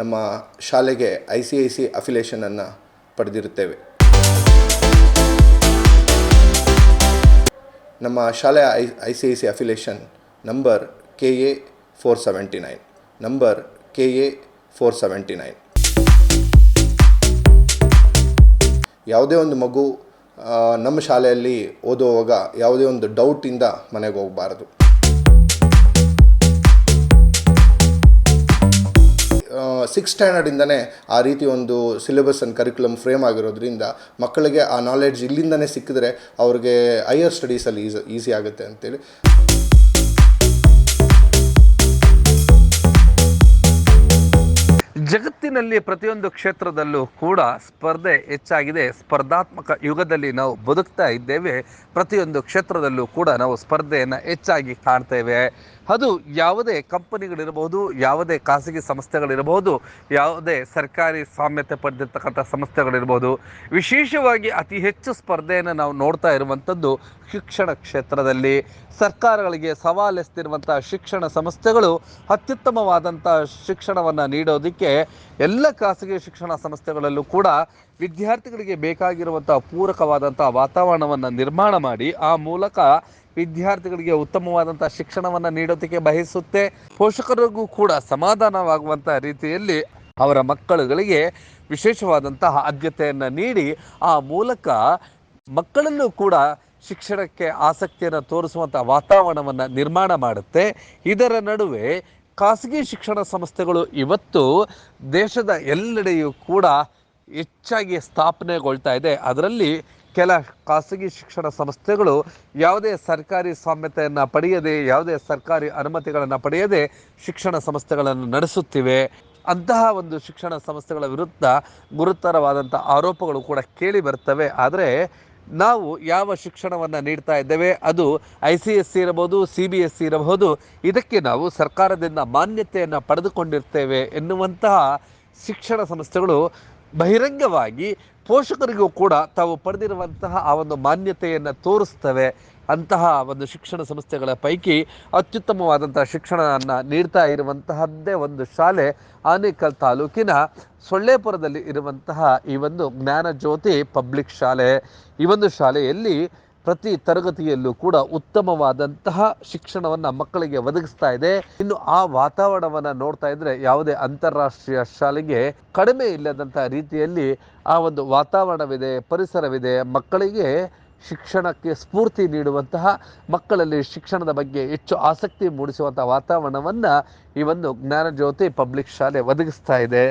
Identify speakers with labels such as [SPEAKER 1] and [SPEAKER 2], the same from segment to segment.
[SPEAKER 1] ನಮ್ಮ ಶಾಲೆಗೆ I C I C ಅಫಿಲೇಷನನ್ನು ಪಡೆದಿರುತ್ತೇವೆ. ನಮ್ಮ ಶಾಲೆಯ I I C I C affiliation number K A four seventy nine. Number K A four seventy nine. ಯಾವುದೇ ಒಂದು ಮಗು ನಮ್ಮ ಶಾಲೆಯಲ್ಲಿ ಓದುವಾಗ ಯಾವುದೇ ಒಂದು ಡೌಟಿಂದ ಮನೆಗೆ ಹೋಗಬಾರದು. ಸಿಕ್ಸ್ ಸ್ಟ್ಯಾಂಡರ್ಡಿಂದನೇ ಆ ರೀತಿ ಒಂದು ಸಿಲೆಬಸ್ ಅಂಡ್ ಕರಿಕ್ಯುಲಮ್ ಫ್ರೇಮ್ ಆಗಿರೋದ್ರಿಂದ ಮಕ್ಕಳಿಗೆ ಆ ನಾಲೆಡ್ಜ್ ಇಲ್ಲಿಂದನೇ ಸಿಕ್ಕಿದ್ರೆ ಅವ್ರಿಗೆ ಹೈಯರ್ ಸ್ಟಡೀಸಲ್ಲಿ ಈಸ್ ಈಸಿ ಆಗುತ್ತೆ ಅಂತೇಳಿ.
[SPEAKER 2] ಜಗತ್ತಿನಲ್ಲಿ ಪ್ರತಿಯೊಂದು ಕ್ಷೇತ್ರದಲ್ಲೂ ಕೂಡ ಸ್ಪರ್ಧೆ ಹೆಚ್ಚಾಗಿದೆ. ಸ್ಪರ್ಧಾತ್ಮಕ ಯುಗದಲ್ಲಿ ನಾವು ಬದುಕ್ತಾ ಇದ್ದೇವೆ. ಪ್ರತಿಯೊಂದು ಕ್ಷೇತ್ರದಲ್ಲೂ ಕೂಡ ನಾವು ಸ್ಪರ್ಧೆಯನ್ನು ಹೆಚ್ಚಾಗಿ ಕಾಣ್ತೇವೆ ಅದು ಯಾವುದೇ ಕಂಪನಿಗಳಿರಬಹುದು, ಯಾವುದೇ ಖಾಸಗಿ ಸಂಸ್ಥೆಗಳಿರಬಹುದು, ಯಾವುದೇ ಸರ್ಕಾರಿ ಸಾಮ್ಯತೆ ಪಡೆದಿರ್ತಕ್ಕಂಥ ಸಂಸ್ಥೆಗಳಿರ್ಬೋದು ವಿಶೇಷವಾಗಿ ಅತಿ ಹೆಚ್ಚು ಸ್ಪರ್ಧೆಯನ್ನು ನಾವು ನೋಡ್ತಾ ಇರುವಂಥದ್ದು ಶಿಕ್ಷಣ ಕ್ಷೇತ್ರದಲ್ಲಿ ಸರ್ಕಾರಗಳಿಗೆ ಸವಾಲೆಸ್ತಿರುವಂಥ ಶಿಕ್ಷಣ ಸಂಸ್ಥೆಗಳು ಅತ್ಯುತ್ತಮವಾದಂಥ ಶಿಕ್ಷಣವನ್ನು ನೀಡೋದಕ್ಕೆ ಎಲ್ಲ ಖಾಸಗಿ ಶಿಕ್ಷಣ ಸಂಸ್ಥೆಗಳಲ್ಲೂ ಕೂಡ ವಿದ್ಯಾರ್ಥಿಗಳಿಗೆ ಬೇಕಾಗಿರುವಂಥ ಪೂರಕವಾದಂಥ ವಾತಾವರಣವನ್ನು ನಿರ್ಮಾಣ ಮಾಡಿ ಆ ಮೂಲಕ ವಿದ್ಯಾರ್ಥಿಗಳಿಗೆ ಉತ್ತಮವಾದಂಥ ಶಿಕ್ಷಣವನ್ನು ನೀಡೋದಕ್ಕೆ ಬಯಸುತ್ತೆ. ಪೋಷಕರಿಗೂ ಕೂಡ ಸಮಾಧಾನವಾಗುವಂಥ ರೀತಿಯಲ್ಲಿ ಅವರ ಮಕ್ಕಳುಗಳಿಗೆ ವಿಶೇಷವಾದಂತಹ ಆದ್ಯತೆಯನ್ನು ನೀಡಿ ಆ ಮೂಲಕ ಮಕ್ಕಳಲ್ಲೂ ಕೂಡ ಶಿಕ್ಷಣಕ್ಕೆ ಆಸಕ್ತಿಯನ್ನು ತೋರಿಸುವಂಥ ವಾತಾವರಣವನ್ನು ನಿರ್ಮಾಣ ಮಾಡುತ್ತೆ. ಇದರ ನಡುವೆ ಖಾಸಗಿ ಶಿಕ್ಷಣ ಸಂಸ್ಥೆಗಳು ಇವತ್ತು ದೇಶದ ಎಲ್ಲೆಡೆಯೂ ಕೂಡ ಹೆಚ್ಚಾಗಿ ಸ್ಥಾಪನೆಗೊಳ್ತಾ ಇದೆ. ಅದರಲ್ಲಿ ಕೆಲ ಖಾಸಗಿ ಶಿಕ್ಷಣ ಸಂಸ್ಥೆಗಳು ಯಾವುದೇ ಸರ್ಕಾರಿ ಸ್ವಾಮ್ಯತೆಯನ್ನು ಪಡೆಯದೆ, ಯಾವುದೇ ಸರ್ಕಾರಿ ಅನುಮತಿಗಳನ್ನು ಪಡೆಯದೆ ಶಿಕ್ಷಣ ಸಂಸ್ಥೆಗಳನ್ನು ನಡೆಸುತ್ತಿವೆ. ಅಂತಹ ಒಂದು ಶಿಕ್ಷಣ ಸಂಸ್ಥೆಗಳ ವಿರುದ್ಧ ಗುರುತರವಾದಂಥ ಆರೋಪಗಳು ಕೂಡ ಕೇಳಿ ಬರ್ತವೆ. ಆದರೆ ನಾವು ಯಾವ ಶಿಕ್ಷಣವನ್ನು ನೀಡ್ತಾ ಇದ್ದೇವೆ, ಅದು ಐ ಸಿ ಎಸ್ ಸಿ ಇರಬಹುದು, ಸಿ ಬಿ ಎಸ್ ಸಿ ಇರಬಹುದು, ಇದಕ್ಕೆ ನಾವು ಸರ್ಕಾರದಿಂದ ಮಾನ್ಯತೆಯನ್ನು ಪಡೆದುಕೊಂಡಿರ್ತೇವೆ ಎನ್ನುವಂತಹ ಶಿಕ್ಷಣ ಸಂಸ್ಥೆಗಳು ಬಹಿರಂಗವಾಗಿ ಪೋಷಕರಿಗೂ ಕೂಡ ತಾವು ಪಡೆದಿರುವಂತಹ ಆ ಒಂದು ಮಾನ್ಯತೆಯನ್ನು ತೋರಿಸ್ತವೆ. ಅಂತಹ ಒಂದು ಶಿಕ್ಷಣ ಸಂಸ್ಥೆಗಳ ಪೈಕಿ ಅತ್ಯುತ್ತಮವಾದಂತಹ ಶಿಕ್ಷಣವನ್ನು ನೀಡ್ತಾ ಇರುವಂತಹದ್ದೇ ಒಂದು ಶಾಲೆ ಆನೇಕಲ್ ತಾಲೂಕಿನ ಸೊಳ್ಳೆಪುರದಲ್ಲಿ ಇರುವಂತಹ ಈ ಒಂದು ಜ್ಞಾನಜ್ಯೋತಿ ಪಬ್ಲಿಕ್ ಶಾಲೆ. ಈ ಒಂದು ಶಾಲೆಯಲ್ಲಿ ಪ್ರತಿ ತರಗತಿಯಲ್ಲೂ ಕೂಡ ಉತ್ತಮವಾದಂತಹ ಶಿಕ್ಷಣವನ್ನು ಮಕ್ಕಳಿಗೆ ಒದಗಿಸ್ತಾ ಇದೆ. ಇನ್ನು ಆ ವಾತಾವರಣವನ್ನು ನೋಡ್ತಾ ಇದ್ರೆ ಯಾವುದೇ ಅಂತಾರಾಷ್ಟ್ರೀಯ ಶಾಲೆಗೆ ಕಡಿಮೆ ಇಲ್ಲದಂತಹ ರೀತಿಯಲ್ಲಿ ಆ ಒಂದು ವಾತಾವರಣವಿದೆ, ಪರಿಸರವಿದೆ. ಮಕ್ಕಳಿಗೆ ಶಿಕ್ಷಣಕ್ಕೆ ಸ್ಫೂರ್ತಿ ನೀಡುವಂತಹ, ಮಕ್ಕಳಲ್ಲಿ ಶಿಕ್ಷಣದ ಬಗ್ಗೆ ಹೆಚ್ಚು ಆಸಕ್ತಿ ಮೂಡಿಸುವಂತಹ ವಾತಾವರಣವನ್ನು ಈ ಒಂದು ಜ್ಞಾನಜ್ಯೋತಿ ಪಬ್ಲಿಕ್ ಶಾಲೆ ಒದಗಿಸ್ತಾ ಇದೆ.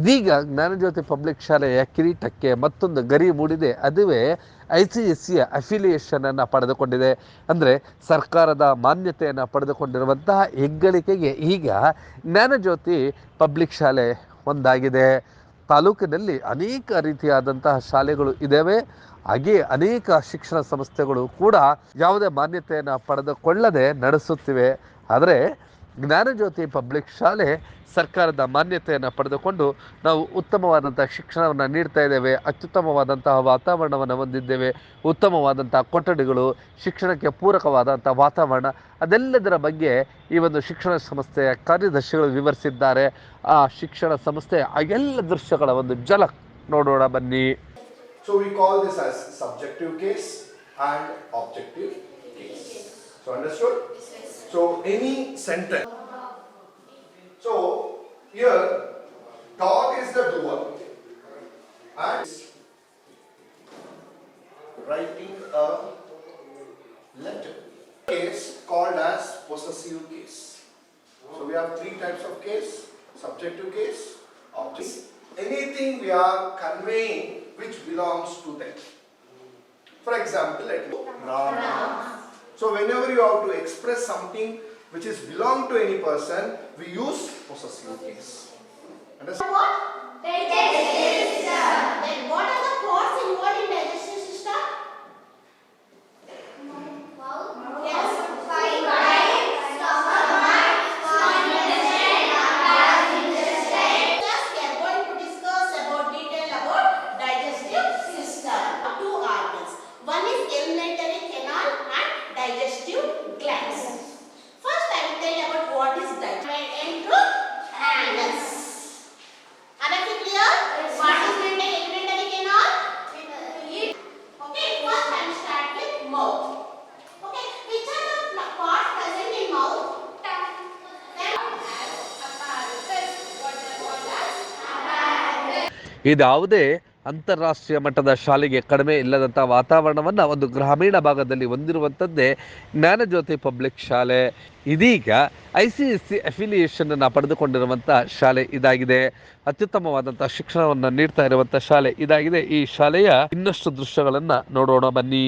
[SPEAKER 2] ಇದೀಗ ಜ್ಞಾನಜ್ಯೋತಿ ಪಬ್ಲಿಕ್ ಶಾಲೆಯ ಕಿರೀಟಕ್ಕೆ ಮತ್ತೊಂದು ಗರಿ ಮೂಡಿದೆ. ಅದುವೇ ಐ ಸಿ ಎಸ್ ಸಿಯ ಅಫಿಲಿಯೇಷನನ್ನು ಪಡೆದುಕೊಂಡಿದೆ. ಅಂದರೆ ಸರ್ಕಾರದ ಮಾನ್ಯತೆಯನ್ನು ಪಡೆದುಕೊಂಡಿರುವಂತಹ ಹೆಗ್ಗಳಿಕೆಗೆ ಈಗ ಜ್ಞಾನಜ್ಯೋತಿ ಪಬ್ಲಿಕ್ ಶಾಲೆ ಒಂದಾಗಿದೆ. ತಾಲೂಕಿನಲ್ಲಿ ಅನೇಕ ರೀತಿಯಾದಂತಹ ಶಾಲೆಗಳು ಇದ್ದಾವೆ ಹಾಗೆಯೇ ಅನೇಕ ಶಿಕ್ಷಣ ಸಂಸ್ಥೆಗಳು ಕೂಡ ಯಾವುದೇ ಮಾನ್ಯತೆಯನ್ನು ಪಡೆದುಕೊಳ್ಳದೆ ನಡೆಸುತ್ತಿವೆ. ಆದರೆ ಜ್ಞಾನಜ್ಯೋತಿ ಪಬ್ಲಿಕ್ ಶಾಲೆ ಸರ್ಕಾರದ ಮಾನ್ಯತೆಯನ್ನು ಪಡೆದುಕೊಂಡು ನಾವು ಉತ್ತಮವಾದಂಥ ಶಿಕ್ಷಣವನ್ನು ನೀಡ್ತಾ ಇದ್ದೇವೆ, ಅತ್ಯುತ್ತಮವಾದಂತಹ ವಾತಾವರಣವನ್ನು ಹೊಂದಿದ್ದೇವೆ, ಉತ್ತಮವಾದಂಥ ಕೊಠಡಿಗಳು, ಶಿಕ್ಷಣಕ್ಕೆ ಪೂರಕವಾದಂಥ ವಾತಾವರಣ, ಅದೆಲ್ಲದರ ಬಗ್ಗೆ ಈ ಒಂದು ಶಿಕ್ಷಣ ಸಂಸ್ಥೆಯ ಕಾರ್ಯದರ್ಶಿಗಳು ವಿವರಿಸಿದ್ದಾರೆ ಆ ಶಿಕ್ಷಣ ಸಂಸ್ಥೆ ಆ ಎಲ್ಲ ದೃಶ್ಯಗಳ ಒಂದು ಜಲಕ್ ನೋಡೋಣ ಬನ್ನಿ
[SPEAKER 1] objective case. So understood? So any sentence. So here dog is the doer and writing a letter. Case called as possessive case. So we have three types of case, subjective case, objective. Anything we are conveying which belongs to them. For example, let Rama. So whenever you have to express something which is belong to any person, we use possessive case. Understand?
[SPEAKER 3] What? Digestive
[SPEAKER 2] ಇದಾವುದೇ ಅಂತಾರಾಷ್ಟ್ರೀಯ ಮಟ್ಟದ ಶಾಲೆಗೆ ಕಡಿಮೆ ಇಲ್ಲದಂಥ ವಾತಾವರಣವನ್ನು ಒಂದು ಗ್ರಾಮೀಣ ಭಾಗದಲ್ಲಿ ಹೊಂದಿರುವಂಥದ್ದೇ Jnanajyoti public ಶಾಲೆ. ಇದೀಗ ಐ ಸಿ ಎಸ್ ಸಿ ಅಫಿಲಿಯೇಷನನ್ನು ಪಡೆದುಕೊಂಡಿರುವಂಥ ಶಾಲೆ ಇದಾಗಿದೆ. ಅತ್ಯುತ್ತಮವಾದಂಥ ಶಿಕ್ಷಣವನ್ನು ನೀಡ್ತಾ ಇರುವಂಥ ಶಾಲೆ ಇದಾಗಿದೆ. ಈ ಶಾಲೆಯ ಇನ್ನಷ್ಟು ದೃಶ್ಯಗಳನ್ನು ನೋಡೋಣ ಬನ್ನಿ.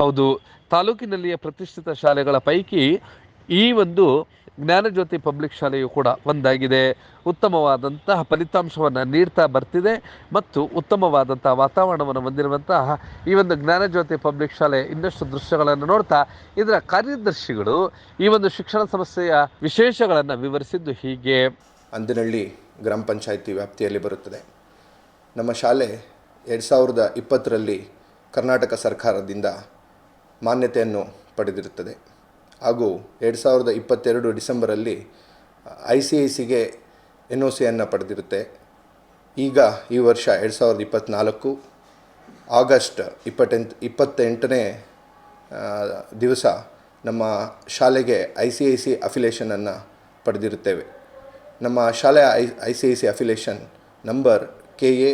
[SPEAKER 2] ಹೌದು. ತಾಲೂಕಿನಲ್ಲಿಯ ಪ್ರತಿಷ್ಠಿತ ಶಾಲೆಗಳ ಪೈಕಿ ಈ ಒಂದು ಜ್ಞಾನಜ್ಯೋತಿ ಪಬ್ಲಿಕ್ ಶಾಲೆಯು ಕೂಡ ಒಂದಾಗಿದೆ. ಉತ್ತಮವಾದಂತಹ ಫಲಿತಾಂಶವನ್ನು ನೀಡ್ತಾ ಬರ್ತಿದೆ ಮತ್ತು ಉತ್ತಮವಾದಂಥ ವಾತಾವರಣವನ್ನು ಹೊಂದಿರುವಂತಹ ಈ ಒಂದು ಜ್ಞಾನಜ್ಯೋತಿ ಪಬ್ಲಿಕ್ ಶಾಲೆ ಇನ್ನಷ್ಟು ದೃಶ್ಯಗಳನ್ನು ನೋಡ್ತಾ ಇದರ ಕಾರ್ಯದರ್ಶಿಗಳು ಈ ಒಂದು ಶಿಕ್ಷಣ ಸಂಸ್ಥೆಯ ವಿಶೇಷಗಳನ್ನು ವಿವರಿಸಿದ್ದು ಹೀಗೆ.
[SPEAKER 1] ಅಂದಿನಹಳ್ಳಿ ಗ್ರಾಮ ಪಂಚಾಯಿತಿ ವ್ಯಾಪ್ತಿಯಲ್ಲಿ ಬರುತ್ತದೆ. ನಮ್ಮ ಶಾಲೆ ಎರಡು ಸಾವಿರದ ಇಪ್ಪತ್ತರಲ್ಲಿ ಕರ್ನಾಟಕ ಸರ್ಕಾರದಿಂದ ಮಾನ್ಯತೆಯನ್ನು ಪಡೆದಿರುತ್ತದೆ. ಹಾಗೂ ಎರಡು ಸಾವಿರದ ಇಪ್ಪತ್ತೆರಡು ಡಿಸೆಂಬರಲ್ಲಿ ಐ ಸಿ ಐ ಸಿಗೆ ಎನ್ ಒ ಸಿಯನ್ನು ಪಡೆದಿರುತ್ತೆ. ಈಗ ಈ ವರ್ಷ ಎರಡು ಸಾವಿರದ ಇಪ್ಪತ್ತ್ನಾಲ್ಕು ಆಗಸ್ಟ್ ಇಪ್ಪತ್ತೆಂಟು, ಇಪ್ಪತ್ತೆಂಟನೇ ದಿವಸ ನಮ್ಮ ಶಾಲೆಗೆ ಐ ಸಿ ಐ ಸಿ ಅಫಿಲೇಷನನ್ನು ಪಡೆದಿರುತ್ತೇವೆ. ನಮ್ಮ ಶಾಲೆಯ I I C I C affiliation number K A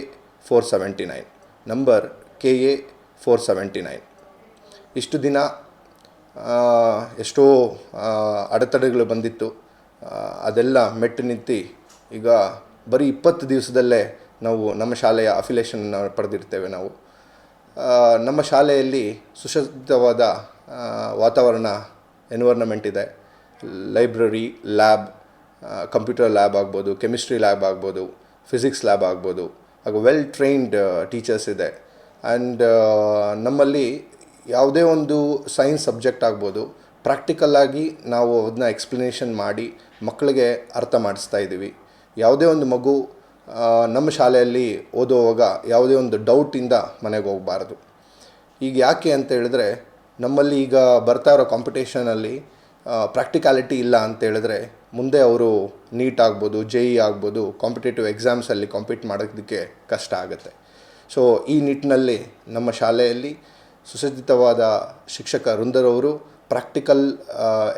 [SPEAKER 1] four seventy nine, number K A four seventy nine. ಇಷ್ಟು ದಿನ ಎಷ್ಟೋ ಅಡೆತಡೆಗಳು ಬಂದಿತ್ತು. ಅದೆಲ್ಲ ಮೆಟ್ಟು ನಿಂತು ಈಗ ಬರೀ ಇಪ್ಪತ್ತು ದಿವಸದಲ್ಲೇ ನಾವು ನಮ್ಮ ಶಾಲೆಯ ಅಫಿಲೇಷನ್ನ ಪಡೆದಿರ್ತೇವೆ ನಾವು. ನಮ್ಮ ಶಾಲೆಯಲ್ಲಿ ಸುಸಜ್ಜಿತವಾದ ವಾತಾವರಣ ಎನ್ವೈರ್ನಮೆಂಟ್ ಇದೆ. ಲೈಬ್ರರಿ ಲ್ಯಾಬ್ ಕಂಪ್ಯೂಟರ್ ಲ್ಯಾಬ್ ಆಗ್ಬೋದು ಕೆಮಿಸ್ಟ್ರಿ ಲ್ಯಾಬ್ ಆಗ್ಬೋದು ಫಿಸಿಕ್ಸ್ ಲ್ಯಾಬ್ ಆಗ್ಬೋದು, ಹಾಗೂ ವೆಲ್ ಟ್ರೈನ್ಡ್ ಟೀಚರ್ಸ್ ಇದೆ. ಆ್ಯಂಡ್ ನಮ್ಮಲ್ಲಿ ಯಾವುದೇ ಒಂದು ಸೈನ್ಸ್ ಸಬ್ಜೆಕ್ಟ್ ಆಗ್ಬೋದು ಪ್ರಾಕ್ಟಿಕಲ್ಲಾಗಿ ನಾವು ಅದನ್ನ ಎಕ್ಸ್ಪ್ಲನೇಷನ್ ಮಾಡಿ ಮಕ್ಕಳಿಗೆ ಅರ್ಥ ಮಾಡಿಸ್ತಾ ಇದ್ದೀವಿ. ಯಾವುದೇ ಒಂದು ಮಗು ನಮ್ಮ ಶಾಲೆಯಲ್ಲಿ ಓದುವಾಗ ಯಾವುದೇ ಒಂದು ಡೌಟಿಂದ ಮನೆಗೆ ಹೋಗಬಾರ್ದು. ಈಗ ಯಾಕೆ ಅಂತ ಹೇಳಿದ್ರೆ, ನಮ್ಮಲ್ಲಿ ಈಗ ಬರ್ತಾ ಇರೋ ಕಾಂಪಿಟೇಷನಲ್ಲಿ ಪ್ರಾಕ್ಟಿಕಾಲಿಟಿ ಇಲ್ಲ ಅಂತ ಹೇಳಿದ್ರೆ, ಮುಂದೆ ಅವರು ನೀಟ್ ಆಗ್ಬೋದು ಜೆ ಇ ಆಗ್ಬೋದು ಕಾಂಪಿಟೇಟಿವ್ ಎಕ್ಸಾಮ್ಸಲ್ಲಿ ಕಾಂಪೀಟ್ ಮಾಡೋದಕ್ಕೆ ಕಷ್ಟ ಆಗುತ್ತೆ. ಸೊ ಈ ನಿಟ್ಟಿನಲ್ಲಿ ನಮ್ಮ ಶಾಲೆಯಲ್ಲಿ ಸುಸಜ್ಜಿತವಾದ ಶಿಕ್ಷಕ ವೃಂದರವರು ಪ್ರಾಕ್ಟಿಕಲ್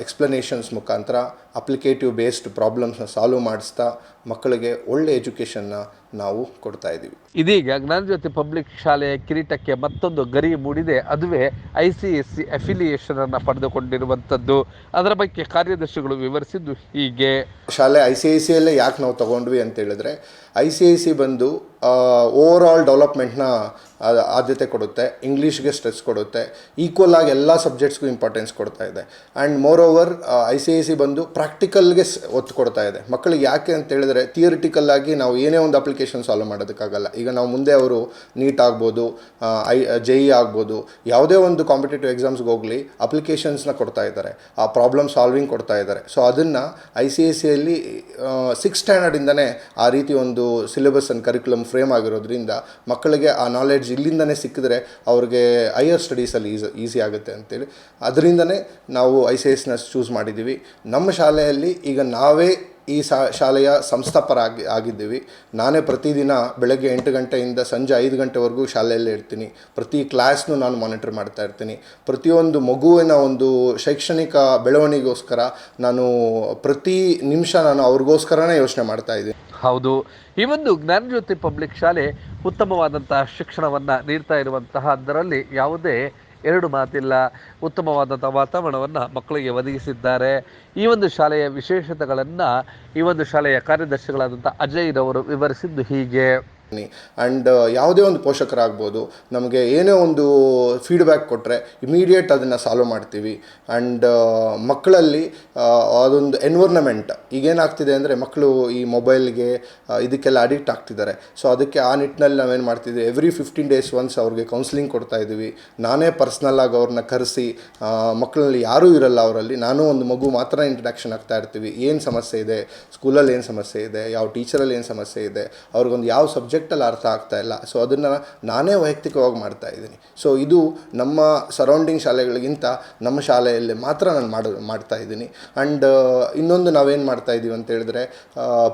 [SPEAKER 1] ಎಕ್ಸ್ಪ್ಲನೇಷನ್ಸ್ ಮುಖಾಂತರ ಅಪ್ಲಿಕೇಟಿವ್ ಬೇಸ್ಡ್ ಪ್ರಾಬ್ಲಮ್ಸ್ನ ಸಾಲ್ವ್ ಮಾಡಿಸ್ತಾ ಮಕ್ಕಳಿಗೆ ಒಳ್ಳೆ ಎಜುಕೇಷನ್ನ ನಾವು ಕೊಡ್ತಾ ಇದ್ದೀವಿ
[SPEAKER 2] ಇದೀಗ ಜ್ಞಾನಜ್ಯೋತಿ ಪಬ್ಲಿಕ್ ಶಾಲೆಯ ಕಿರೀಟಕ್ಕೆ ಮತ್ತೊಂದು ಗರಿ ಮೂಡಿದೆ. ಅದುವೇ I C S C affiliation ಅನ್ನು ಪಡೆದುಕೊಂಡಿರುವಂಥದ್ದು. ಅದರ ಬಗ್ಗೆ ಕಾರ್ಯದರ್ಶಿಗಳು ವಿವರಿಸಿದ್ದು ಹೀಗೆ.
[SPEAKER 1] ಶಾಲೆ ಐ ಸಿ ಐ ಸಿಯಲ್ಲೇ ಯಾಕೆ ನಾವು ತಗೊಂಡ್ವಿ ಅಂತ ಹೇಳಿದ್ರೆ ಐ ಸಿ ಐ ಸಿ ಬಂದು ಓವರ್ ಆಲ್ ಡೆವಲಪ್ಮೆಂಟ್ನ ಆದ್ಯತೆ ಕೊಡುತ್ತೆ ಇಂಗ್ಲೀಷ್ಗೆ ಸ್ಟ್ರೆಸ್ ಕೊಡುತ್ತೆ ಈಕ್ವಲ್ ಆಗಿ ಎಲ್ಲ ಸಬ್ಜೆಕ್ಟ್ಸ್ಗೂ ಇಂಪಾರ್ಟೆನ್ಸ್ ಕೊಡ್ತಾ ಇದೆ. And moreover I C I C ಬಂದು ಪ್ರಾಕ್ಟಿಕಲ್ಗೆ ಒತ್ತು ಕೊಡ್ತಾ ಇದೆ. ಮಕ್ಕಳಿಗೆ ಯಾಕೆ ಅಂತ ಹೇಳಿದ್ರೆ ಥಿಯರಿಟಿಕಲ್ ಆಗಿ ನಾವು ಏನೇ ಒಂದು ಅಪ್ಲಿಕೇಶನ್ ಸಾಲ್ವ್ ಮಾಡೋದಕ್ಕಾಗಲ್ಲ. ಈಗ ನಾವು ಮುಂದೆ ಅವರು ನೀಟ್ ಆಗ್ಬೋದು ಐ ಜೆ ಇ ಆಗ್ಬೋದು, ಯಾವುದೇ ಒಂದು ಕಾಂಪಿಟೇಟಿವ್ ಎಕ್ಸಾಮ್ಸ್ಗೆ ಹೋಗಲಿ ಅಪ್ಲಿಕೇಶನ್ಸ್ನ ಕೊಡ್ತಾ ಇದ್ದಾರೆ. ಆ ಪ್ರಾಬ್ಲಮ್ ಸಾಲ್ವಿಂಗ್ ಕೊಡ್ತಾ ಇದ್ದಾರೆ. ಸೊ ಅದನ್ನು ಐ ಸಿ ಐ ಸಿಯಲ್ಲಿ ಸಿಕ್ಸ್ ಸ್ಟ್ಯಾಂಡರ್ಡಿಂದನೇ ಆ ರೀತಿ ಒಂದು ಸಿಲೆಬಸ್ ಆ್ಯಂಡ್ ಕರಿಕ್ಯುಲಮ್ ಫ್ರೇಮ್ ಆಗಿರೋದ್ರಿಂದ ಮಕ್ಕಳಿಗೆ ಆ ನಾಲೆಡ್ಜ್ ಇಲ್ಲಿಂದನೇ ಸಿಕ್ಕಿದ್ರೆ ಅವ್ರಿಗೆ ಹೈಯರ್ ಸ್ಟಡೀಸಲ್ಲಿ ಈಸ್ ಈಸಿ ಆಗುತ್ತೆ ಅಂತೇಳಿ. ಅದರಿಂದನೇ ನಾವು ಐ ಸಿ ಎಸ್ನ ಚೂಸ್ ಮಾಡಿದ್ದೀವಿ. ನಮ್ಮ ಶಾಲೆಯಲ್ಲಿ ಈಗ ನಾವೇ ಈ ಶಾಲೆಯ ಸಂಸ್ಥಾಪರಾಗಿ ಆಗಿದ್ದೀವಿ. ನಾನೇ ಪ್ರತಿದಿನ ಬೆಳಗ್ಗೆ ಎಂಟು ಗಂಟೆಯಿಂದ ಸಂಜೆ ಐದು ಗಂಟೆವರೆಗೂ ಶಾಲೆಯಲ್ಲೇ ಇರ್ತೀನಿ. ಪ್ರತಿ ಕ್ಲಾಸ್ನು ನಾನು ಮಾನಿಟರ್ ಮಾಡ್ತಾ ಇರ್ತೀನಿ. ಪ್ರತಿಯೊಂದು ಮಗುವಿನ ಒಂದು ಶೈಕ್ಷಣಿಕ ಬೆಳವಣಿಗೆಗೋಸ್ಕರ ನಾನು ಪ್ರತಿ ನಿಮಿಷ ನಾನು ಅವ್ರಿಗೋಸ್ಕರನೇ ಯೋಚನೆ ಮಾಡ್ತಾ ಇದ್ದೀನಿ.
[SPEAKER 2] ಹೌದು. ಈ ಒಂದು ಜ್ಞಾನಜ್ಯೋತಿ ಪಬ್ಲಿಕ್ ಶಾಲೆ ಉತ್ತಮವಾದಂತಹ ಶಿಕ್ಷಣವನ್ನು ನೀಡ್ತಾ ಇರುವಂತಹದ್ದರಲ್ಲಿ ಯಾವುದೇ ಎರಡು ಮಾತಿಲ್ಲ. ಉತ್ತಮವಾದಂಥ ವಾತಾವರಣವನ್ನು ಮಕ್ಕಳಿಗೆ ಒದಗಿಸಿದ್ದಾರೆ. ಈ ಒಂದು ಶಾಲೆಯ ವಿಶೇಷತೆಗಳನ್ನು ಈ ಒಂದು ಶಾಲೆಯ ಕಾರ್ಯದರ್ಶಿಗಳಾದಂಥ ಅಜಯ್ರವರು ವಿವರಿಸಿದ್ದು ಹೀಗೆ.
[SPEAKER 1] ಆ್ಯಂಡ್ ಯಾವುದೇ ಒಂದು ಪೋಷಕರಾಗ್ಬೋದು ನಮಗೆ ಏನೇ ಒಂದು ಫೀಡ್ಬ್ಯಾಕ್ ಕೊಟ್ಟರೆ ಇಮಿಡಿಯೇಟ್ ಅದನ್ನು ಸಾಲ್ವ್ ಮಾಡ್ತೀವಿ. ಆ್ಯಂಡ್ ಮಕ್ಕಳಲ್ಲಿ ಆ, ಅದೊಂದು ಎನ್ವರ್ನಮೆಂಟ್ ಈಗೇನಾಗ್ತಿದೆ ಅಂದರೆ ಮಕ್ಕಳು ಈ ಮೊಬೈಲ್ಗೆ ಇದಕ್ಕೆಲ್ಲ ಅಡಿಕ್ಟ್ ಆಗ್ತಿದ್ದಾರೆ. ಸೊ ಅದಕ್ಕೆ ಆ ನಿಟ್ಟಿನಲ್ಲಿ ನಾವೇನು ಮಾಡ್ತಿದ್ವಿ? ಎವ್ರಿ ಫಿಫ್ಟೀನ್ ಡೇಸ್ ಒನ್ಸ್ ಅವ್ರಿಗೆ ಕೌನ್ಸಿಲಿಂಗ್ ಕೊಡ್ತಾ ಇದ್ದೀವಿ ನಾನೇ ಪರ್ಸ್ನಲ್ಲಾಗಿ ಅವ್ರನ್ನ ಕರೆಸಿ ಮಕ್ಕಳಲ್ಲಿ ಯಾರೂ ಇರಲ್ಲ ಅವರಲ್ಲಿ. ನಾನು ಒಂದು ಮಗು ಮಾತ್ರ ಇಂಟ್ರಡಕ್ಷನ್ ಆಗ್ತಾ ಇರ್ತೀವಿ. ಏನು ಸಮಸ್ಯೆ ಇದೆ? ಸ್ಕೂಲಲ್ಲಿ ಏನು ಸಮಸ್ಯೆ ಇದೆ? ಯಾವ ಟೀಚರಲ್ಲಿ ಏನು ಸಮಸ್ಯೆ ಇದೆ? ಅವ್ರಿಗೊಂದು ಯಾವ ಸಬ್ಜೆಕ್ಟಲ್ಲಿ ಅರ್ಥ ಆಗ್ತಾ ಇಲ್ಲ. ಸೊ ಅದನ್ನು ನಾನೇ ವೈಯಕ್ತಿಕವಾಗಿ ಮಾಡ್ತಾ ಇದ್ದೀನಿ. ಸೊ ಇದು ನಮ್ಮ ಸರೌಂಡಿಂಗ್ ಶಾಲೆಗಳಿಗಿಂತ ನಮ್ಮ ಶಾಲೆಯಲ್ಲಿ ಮಾತ್ರ ನಾನು ಮಾಡ, ಮಾಡ್ತಾ ಇದ್ದೀನಿ. ಆ್ಯಂಡ್ ಇನ್ನೊಂದು ನಾವೇನು ಮಾಡ್ತಾ ಇದ್ದೀವಿ ಅಂತ ಹೇಳಿದ್ರೆ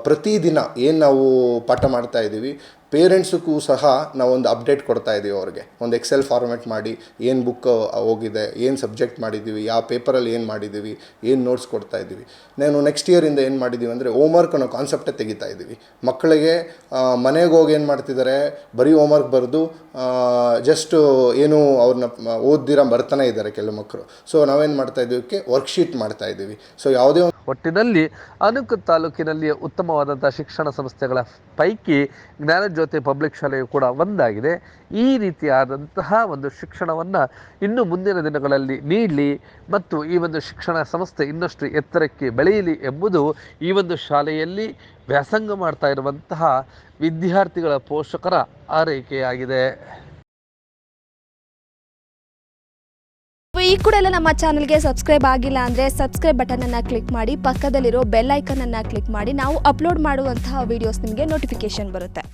[SPEAKER 1] ಪ್ರತಿದಿನ ಏನು ನಾವು ಪಾಠ ಮಾಡ್ತಾ ಇದ್ದೀವಿ ಪೇರೆಂಟ್ಸಕ್ಕೂ ಸಹ ನಾವೊಂದು ಅಪ್ಡೇಟ್ ಕೊಡ್ತಾ ಇದ್ದೀವಿ ಅವ್ರಿಗೆ. ಒಂದು ಎಕ್ಸೆಲ್ ಫಾರ್ಮೆಟ್ ಮಾಡಿ, ಏನು ಬುಕ್ ಹೋಗಿದೆ, ಏನು ಸಬ್ಜೆಕ್ಟ್ ಮಾಡಿದ್ದೀವಿ ಯಾವ ಪೇಪರಲ್ಲಿ ಏನು ಮಾಡಿದ್ದೀವಿ ಏನು ನೋಟ್ಸ್ ಕೊಡ್ತಾ ಇದ್ದೀವಿ ನಾನು ನೆಕ್ಸ್ಟ್ ಇಯರಿಂದ ಏನು ಮಾಡಿದ್ದೀವಿ ಅಂದರೆ ಹೋಮ್ವರ್ಕ್ ಅನ್ನೋ ಕಾನ್ಸೆಪ್ಟೇ ತೆಗಿತಾ ಇದ್ದೀವಿ ಮಕ್ಕಳಿಗೆ ಮನೆಗೆ ಹೋಗಿ ಏನು ಮಾಡ್ತಿದ್ದಾರೆ ಬರೀ ಹೋಮ್ವರ್ಕ್ ಬರೆದು ಜಸ್ಟ್ ಏನು ಅವ್ರನ್ನ ಓದ್ದಿರ ಬರ್ತಾನೆ ಇದ್ದಾರೆ ಕೆಲವು ಮಕ್ಕಳು ಸೊ ನಾವೇನು ಮಾಡ್ತಾ ಇದ್ದೀವಿ ವರ್ಕ್ಶೀಟ್ ಮಾಡ್ತಾ ಇದ್ದೀವಿ ಸೊ ಯಾವುದೇ
[SPEAKER 2] ಒಟ್ಟಿನಲ್ಲಿ ಅನುಕ ತಾಲೂಕಿನಲ್ಲಿ ಉತ್ತಮವಾದಂಥ ಶಿಕ್ಷಣ ಸಂಸ್ಥೆಗಳ ಪೈಕಿ ಜ್ಞಾನಜ್ಯೋತಿ ಪಬ್ಲಿಕ್ ಶಾಲೆಯು ಕೂಡ ಒಂದಾಗಿದೆ. ಈ ರೀತಿಯಾದಂತಹ ಒಂದು ಶಿಕ್ಷಣವನ್ನು ಇನ್ನು ಮುಂದಿನ ದಿನಗಳಲ್ಲಿ ನೀಡಲಿ ಮತ್ತು ಈ ಒಂದು ಶಿಕ್ಷಣ ಸಂಸ್ಥೆ ಇನ್ನಷ್ಟು ಎತ್ತರಕ್ಕೆ ಬೆಳೆಯಲಿ ಎಂಬುದು ಈ ಒಂದು ಶಾಲೆಯಲ್ಲಿ ವ್ಯಾಸಂಗ ಮಾಡ್ತಾ ಇರುವಂತಹ ವಿದ್ಯಾರ್ಥಿಗಳ ಪೋಷಕರ ಆರೈಕೆಯಾಗಿದೆ.
[SPEAKER 4] ಈ ಕೂಡ ಎಲ್ಲ ನಮ್ಮ ಚಾನಲ್ಗೆ ಸಬ್ಸ್ಕ್ರೈಬ್ ಆಗಿಲ್ಲ ಅಂದರೆ ಸಬ್ಸ್ಕ್ರೈಬ್ ಬಟನನ್ನು ಕ್ಲಿಕ್ ಮಾಡಿ, ಪಕ್ಕದಲ್ಲಿರೋ ಬೆಲ್ ಐಕನನ್ನು ಕ್ಲಿಕ್ ಮಾಡಿ, ನಾವು ಅಪ್ಲೋಡ್ ಮಾಡುವಂತಹ ವೀಡಿಯೋಸ್ ನಿಮಗೆ ನೋಟಿಫಿಕೇಶನ್ ಬರುತ್ತೆ.